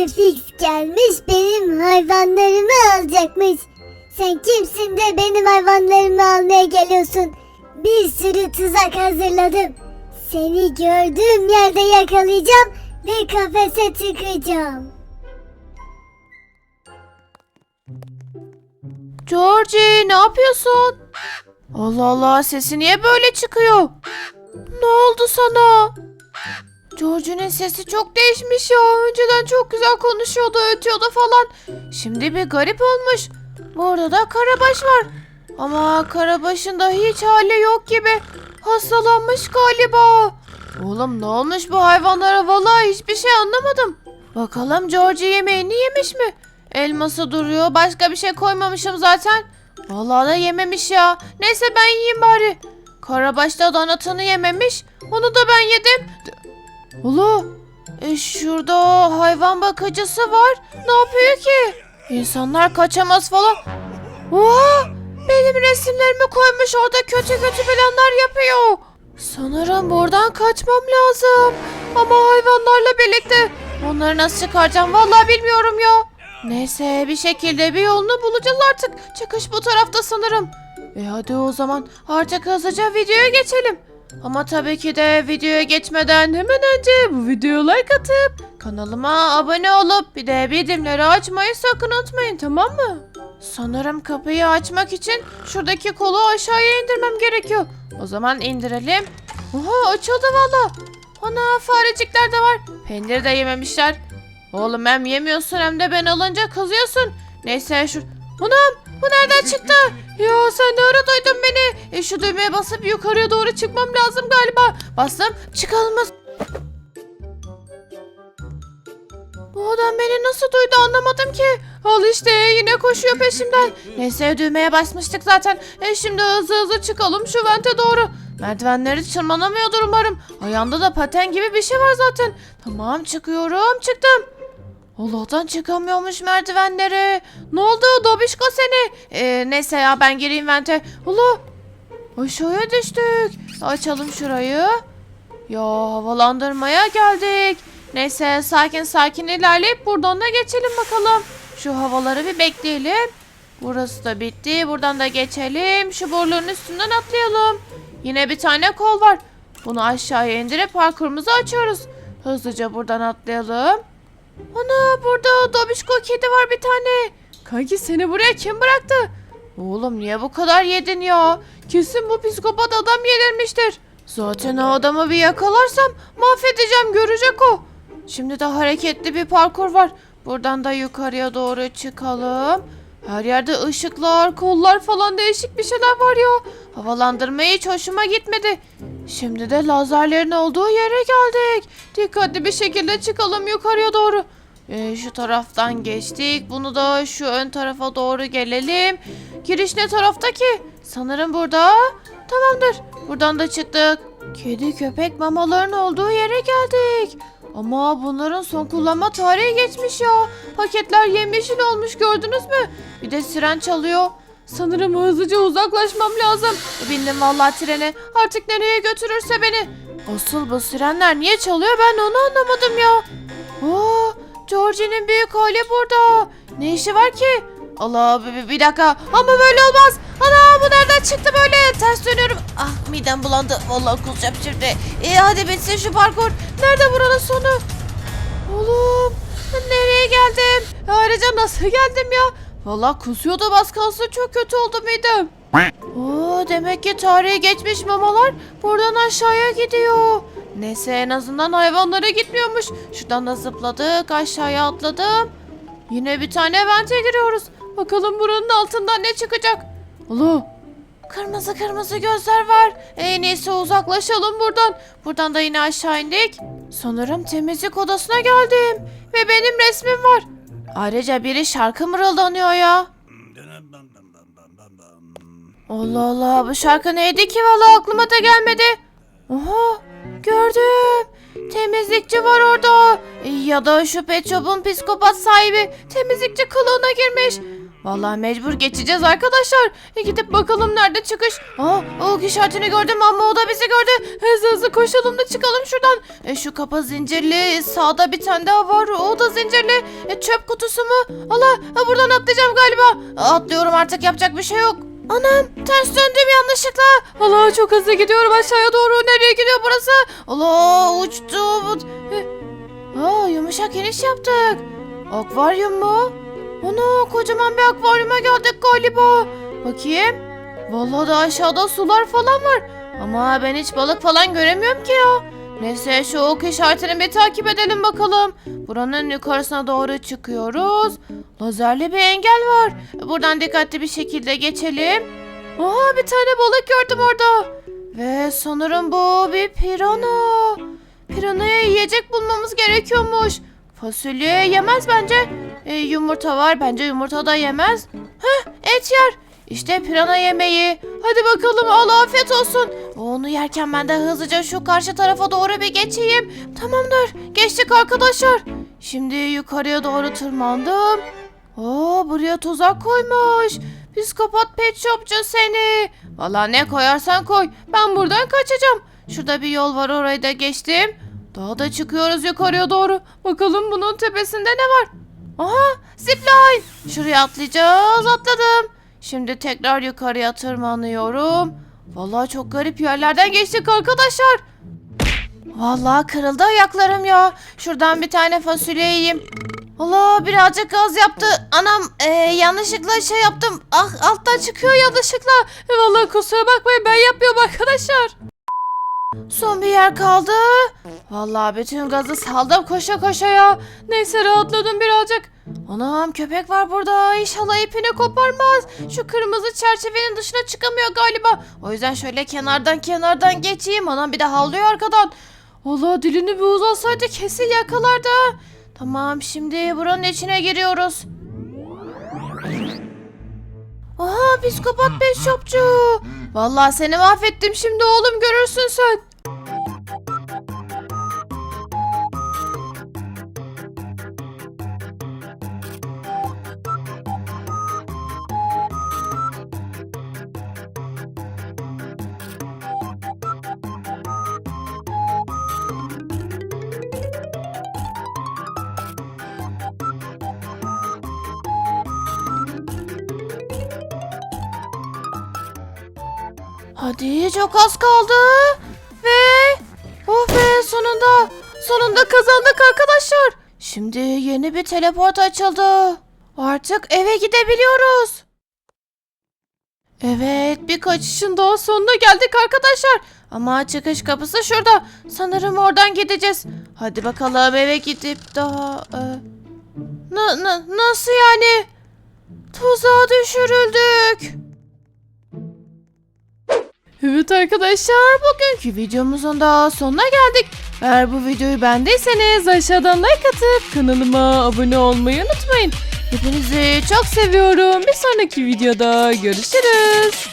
Şimdi fix gelmiş benim hayvanlarımı alacakmış. Sen kimsin de benim hayvanlarımı almaya geliyorsun? Bir sürü tuzak hazırladım. Seni gördüğüm yerde yakalayacağım ve kafese tıkacağım. Georgie ne yapıyorsun? Allah Allah sesi niye böyle çıkıyor? Ne oldu sana? Georgie'nin sesi çok değişmiş ya. Önceden çok güzel konuşuyordu, ötüyordu falan. Şimdi bir garip olmuş. Burada da Karabaş var. Ama Karabaş'ın da hiç hali yok gibi. Hastalanmış galiba. Oğlum ne olmuş bu hayvanlara vallahi hiçbir şey anlamadım. Bakalım Georgie yemeğini yemiş mi? Elması duruyor. Başka bir şey koymamışım zaten. Vallahi da yememiş ya. Neyse ben yiyeyim bari. Karabaş da donatını yememiş. Onu da ben yedim. Ulu. E şurada hayvan bakıcısı var. Ne yapıyor ki? İnsanlar kaçamaz falan. Oha! Benim resimlerimi koymuş orada kötü kötü planlar yapıyor. Sanırım buradan kaçmam lazım. Ama hayvanlarla birlikte. Onları nasıl çıkaracağım vallahi bilmiyorum ya. Neyse bir şekilde bir yolunu bulacağız artık. Çıkış bu tarafta sanırım. E hadi o zaman artık hızlıca videoya geçelim. Ama tabii ki de videoya geçmeden hemen önce bu videoya like atıp kanalıma abone olup bir de bildirimleri açmayı sakın unutmayın tamam mı? Sanırım kapıyı açmak için şuradaki kolu aşağıya indirmem gerekiyor. O zaman indirelim. Oha açıldı valla. Ana farecikler de var. Peynir de yememişler. Oğlum hem yemiyorsun hem de ben alınca kızıyorsun. Neyse şu... Anam bu nereden çıktı? Ya sen ne ara duydun beni? E şu düğmeye basıp yukarıya doğru çıkmam lazım galiba. Bastım çıkalım? Bu adam beni nasıl duydu anlamadım ki. Al işte yine koşuyor peşimden. Neyse düğmeye basmıştık zaten. E şimdi hızlı hızlı çıkalım şu vente doğru. Merdivenleri tırmanamıyordur umarım. Ayağında da paten gibi bir şey var zaten. Tamam çıkıyorum çıktım. Allah'tan çıkamıyormuş merdivenlere. Ne oldu Dobişko seni? Ee, neyse ya ben gireyim vente. Allah aşağıya düştük. Açalım şurayı. Ya havalandırmaya geldik. Neyse sakin sakin ilerleyip buradan da geçelim bakalım. Şu havaları bir bekleyelim. Burası da bitti. Buradan da geçelim. Şu boruların üstünden atlayalım. Yine bir tane kol var. Bunu aşağıya indirip parkurumuzu açıyoruz. Hızlıca buradan atlayalım. Ana burada Dobişko kedi var bir tane. Kanki seni buraya kim bıraktı? Oğlum niye bu kadar yedin ya? Kesin bu psikopat adam yedirmiştir. Zaten o adamı bir yakalarsam mahvedeceğim görecek o. Şimdi de hareketli bir parkur var. Buradan da yukarıya doğru çıkalım. Her yerde ışıklar, kollar falan değişik bir şeyler var ya. Havalandırma hiç hoşuma gitmedi. Şimdi de lazerlerin olduğu yere geldik. Dikkatli bir şekilde çıkalım yukarıya doğru. Ee, şu taraftan geçtik. Bunu da şu ön tarafa doğru gelelim. Giriş ne tarafta ki? Sanırım burada. Tamamdır. Buradan da çıktık. Kedi köpek mamaların olduğu yere geldik. Ama bunların son kullanma tarihi geçmiş ya. Paketler yemyeşil olmuş gördünüz mü? Bir de siren çalıyor. Sanırım hızlıca uzaklaşmam lazım. Bindim vallahi trene. Artık nereye götürürse beni. Asıl bu sirenler niye çalıyor ben onu anlamadım ya. Oo, Georgie'nin büyük hali burada. Ne işi var ki? Allah bir- bir dakika. Ama böyle olmaz. Ana bu nereden çıktı böyle? Ters dönüyorum. Ah midem bulandı. Vallahi kusacağım şimdi. E, hadi bitsin şu parkur. Nerede buranın sonu? Oğlum nereye geldim? Ayrıca nasıl geldim ya? Vallahi kusuyordum az kalsın çok kötü oldu midem. Oo, demek ki tarihi geçmiş mamalar buradan aşağıya gidiyor. Neyse en azından hayvanlara gitmiyormuş. Şuradan da zıpladık aşağıya atladım. Yine bir tane vente giriyoruz. Bakalım buranın altından ne çıkacak. Ulu. Kırmızı kırmızı gözler var. En iyisi uzaklaşalım buradan. Buradan da yine aşağı indik. Sanırım temizlik odasına geldim. Ve benim resmim var. Ayrıca biri şarkı mırıldanıyor ya. Allah Allah bu şarkı neydi ki valla aklıma da gelmedi. Oha gördüm. Temizlikçi var orada. Ya da şu pet shop'un psikopat sahibi temizlikçi kılığına girmiş. Vallahi mecbur geçeceğiz arkadaşlar. E, gidip bakalım nerede çıkış. Aa, o işaretini gördüm ama o da bizi gördü. Hızlı hızlı koşalım da çıkalım şuradan. E, şu kapı zincirli. Sağda bir tane daha var. O da zincirli. E, çöp kutusu mu? Allah ha, buradan atlayacağım galiba. Atlıyorum artık yapacak bir şey yok. Anam ters döndüm yanlışlıkla. Allah çok hızlı gidiyorum aşağıya doğru. Nereye gidiyor burası? Allah uçtum. E, Aa yumuşak iniş yaptık. Akvaryum mu? Ana kocaman bir akvaryuma geldik galiba. Bakayım. Vallahi da aşağıda sular falan var. Ama ben hiç balık falan göremiyorum ki ya. Neyse şu ok işaretini bir takip edelim bakalım. Buranın yukarısına doğru çıkıyoruz. Lazerli bir engel var. Buradan dikkatli bir şekilde geçelim. Aha bir tane balık gördüm orada. Ve sanırım bu bir pirana. Piranaya yiyecek bulmamız gerekiyormuş. Fasulye yemez bence. E, yumurta var. Bence yumurta da yemez. Heh et yer. İşte pirana yemeği. Hadi bakalım Allah afiyet olsun. Onu yerken ben de hızlıca şu karşı tarafa doğru bir geçeyim. Tamamdır. Geçtik arkadaşlar. Şimdi yukarıya doğru tırmandım. Oo buraya tuzak koymuş. Psikopat pet shopçu seni. Valla ne koyarsan koy. Ben buradan kaçacağım. Şurada bir yol var orayı da geçtim. Daha da çıkıyoruz yukarıya doğru. Bakalım bunun tepesinde ne var? Aha zipline. Şuraya atlayacağız atladım. Şimdi tekrar yukarıya tırmanıyorum. Vallahi çok garip yerlerden geçtik arkadaşlar. Vallahi kırıldı ayaklarım ya. Şuradan bir tane fasulye yiyeyim. Allah birazcık gaz yaptı. Anam e, yanlışlıkla şey yaptım. Ah alttan çıkıyor yanlışlıkla. E, vallahi kusura bakmayın ben yapıyorum arkadaşlar. Son bir yer kaldı. Vallahi bütün gazı saldım koşa koşa ya. Neyse rahatladım birazcık. Anam köpek var burada. İnşallah ipini koparmaz. Şu kırmızı çerçevenin dışına çıkamıyor galiba. O yüzden şöyle kenardan kenardan geçeyim. Anam bir de havlıyor arkadan. Allah dilini bir uzatsaydı kesin yakalardı. Tamam şimdi buranın içine giriyoruz. Aha psikopat pet shopçu. Vallahi seni mahvettim şimdi oğlum görürsün sen. Hadi çok az kaldı. Ve oh be sonunda sonunda kazandık arkadaşlar. Şimdi yeni bir teleport açıldı. Artık eve gidebiliyoruz. Evet bir kaçışın daha sonuna geldik arkadaşlar. Ama çıkış kapısı şurada. Sanırım oradan gideceğiz. Hadi bakalım eve gidip daha... e, na- na- nasıl yani? Tuzağa düşürüldük. Evet arkadaşlar bugünkü videomuzun da sonuna geldik. Eğer bu videoyu beğendiyseniz aşağıdan like atıp kanalıma abone olmayı unutmayın. Hepinizi çok seviyorum. Bir sonraki videoda görüşürüz.